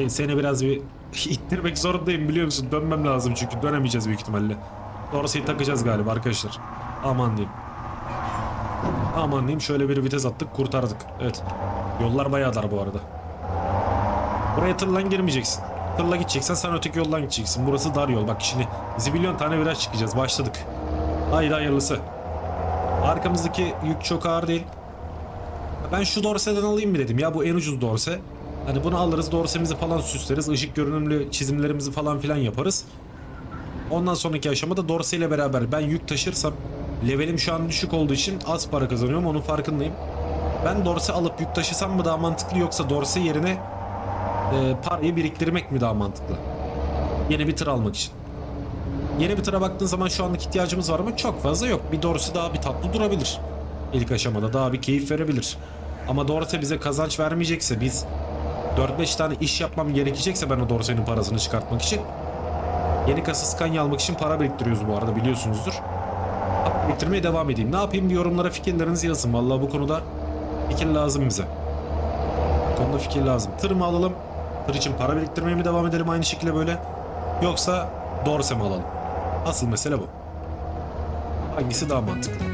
E, Seni biraz bir ittirmek zorundayım biliyor musun? Dönmem lazım çünkü dönemeyeceğiz büyük ihtimalle. Dorsey'i takacağız galiba arkadaşlar. Aman diyeyim. Aman diyeyim şöyle bir vites attık kurtardık. Evet. Yollar bayağı dar bu arada. Buraya tırla girmeyeceksin. Tırla gideceksen sen öteki yoldan gideceksin. Burası dar yol. Bak şimdi zibilyon tane viraj çıkacağız. Başladık. Haydi hayırlısı. Arkamızdaki yük çok ağır değil. Ben şu dorseden alayım mı dedim ya bu en ucuz dorse. Hani bunu alırız dorsemizi falan süsleriz. ışık görünümlü çizimlerimizi falan filan yaparız. Ondan sonraki aşamada dorse ile beraber ben yük taşırsam levelim şu an düşük olduğu için az para kazanıyorum onun farkındayım. Ben dorse alıp yük taşısam mı daha mantıklı yoksa dorse yerine e, parayı biriktirmek mi daha mantıklı? Yeni bir tır almak için. Yeni bir tıra baktığın zaman şu anlık ihtiyacımız var mı? Çok fazla yok. Bir dorsi daha bir tatlı durabilir. İlk aşamada daha bir keyif verebilir. Ama dorse bize kazanç vermeyecekse biz 4-5 tane iş yapmam gerekecekse ben o dorsenin parasını çıkartmak için yeni kasa Scania almak için para biriktiriyoruz bu arada biliyorsunuzdur. Biriktirmeye devam edeyim. Ne yapayım? Yorumlara fikirlerinizi yazın. Vallahi bu konuda fikir lazım bize. Bu konuda fikir lazım. Tır mı alalım? Tır için para biriktirmeye mi devam edelim aynı şekilde böyle? Yoksa dorse mi alalım? Asıl mesele bu. Hangisi daha mantıklı?